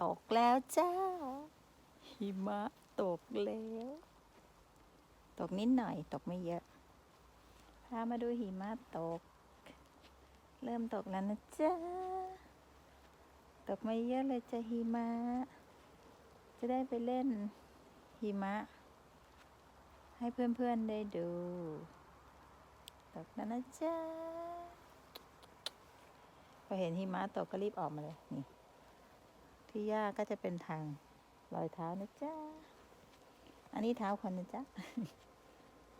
ตกแล้วจ้า หิมะตกแล้ว ตกนิดหน่อยตกไม่เยอะ พามาดูหิมะตก เริ่มตกแล้วนะจ๊ะตกไม่เยอะเลยจ้ะหิมะ จะได้ไปเล่นหิมะ ให้เพื่อนๆได้ดู ตกแล้วนะจ๊ะพอเห็นหิมะตกก็รีบออกมาเลยนี่ ที่ย่าก็จะเป็นทางรอยเท้านะจ๊ะ อันนี้เท้าคนนะจ๊ะ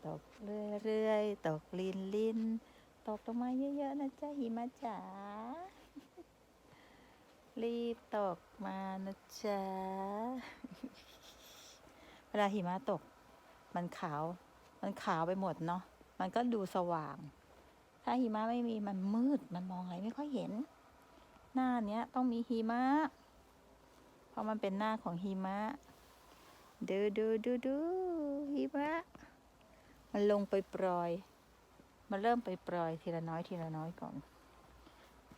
ตกเรื่อยๆ ตกลินลินตกลงมาเยอะๆนะจ๊ะหิมะจ๋า รีบตกมานะจ๊ะ เวลาหิมะตก มันขาว มันขาวไปหมดเนาะ มันก็ดูสว่าง ถ้าหิมะไม่มีมันมืด มันมองอะไรไม่ค่อยเห็น หน้าเนี้ยต้องมีหิมะ ราะมันเป็นหน้าของหิมะดูดูดูดูหิมะมันลงไปปล่อยมันเริ่มไปปล่อยทีละน้อยทีละน้อยก่อน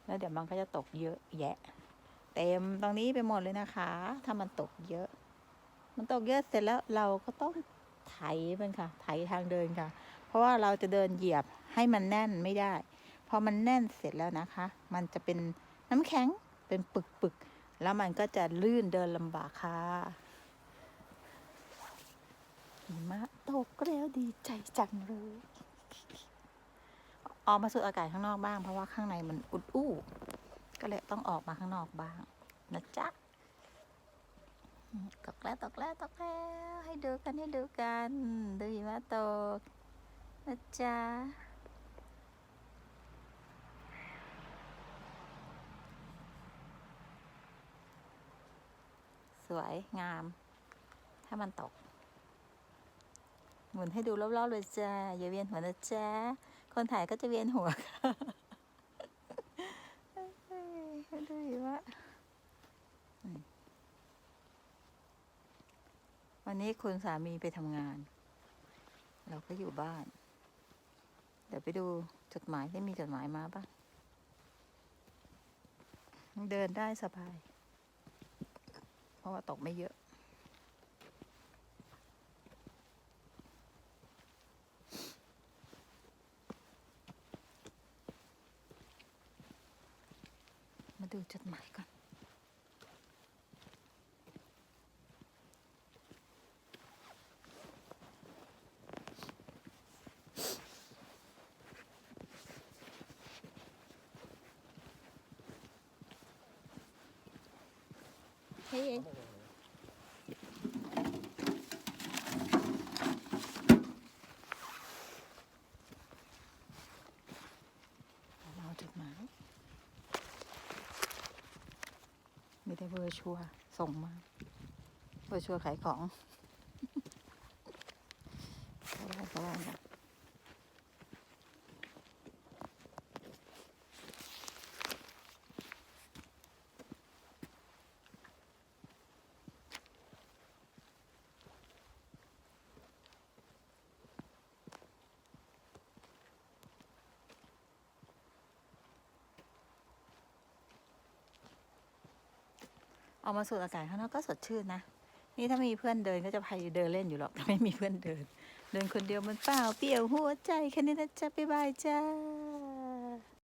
แล้วเดี๋ยวมันก็จะตกเยอะแยะ เต็มตรงนี้ไปหมดเลยนะคะ ถ้ามันตกเยอะ มันตกเยอะเสร็จแล้วเราก็ต้องไถมันค่ะ ไถทางเดินค่ะ เพราะว่าเราจะเดินเหยียบให้มันแน่นไม่ได้ พอมันแน่นเสร็จแล้วนะคะ มันจะเป็นน้ำแข็งเป็นปึกปึก แล้วมันก็จะลื่นเดินลำบากค่ะหิมะตกแล้วดีใจจังเลยออกมาสูดอากาศข้างนอกบ้าง เพราะว่าข้างในมันอุดอู้ ก็เลยต้องออกมาข้างนอกบ้าง นะจ๊ะตกแล้วตกแล้วตกแล้วให้ดูกันให้ดูกัน ดูหิมะตก นะจ๊ะ สวยงาม ถ้ามันตก หมุนให้ดูรอบๆเลยจ้าอย่าเวียนหัวนะจ๊ะคนถ่ายก็จะเวียนหัวดูหิมะอืมวันนี้คุณสามีไปทำงาน เราก็อยู่บ้าน เดี๋ยวไปดูจดหมายที่มีจดหมายมาบ้างเดินได้สบาย ราะว่าตกไม่เยอะ มาดูจดหมายก่อน เฮ้ยเราจดหมายของต่เบอร์ชัวร์ส่งมา เบอร์ชัวร์ขายของก็ได้ก็ได้นะ ออกมาสูดอากาศข้างนอกก็สดชื่นนะ นี่ถ้ามีเพื่อนเดินก็จะพายเดินเล่นอยู่หรอกแต่ไม่มีเพื่อนเดิน เดินคนเดียวมันเปล่าเปี่ยวหัวใจแค่นี้นะจ๊ะบ๊ายบายจ้า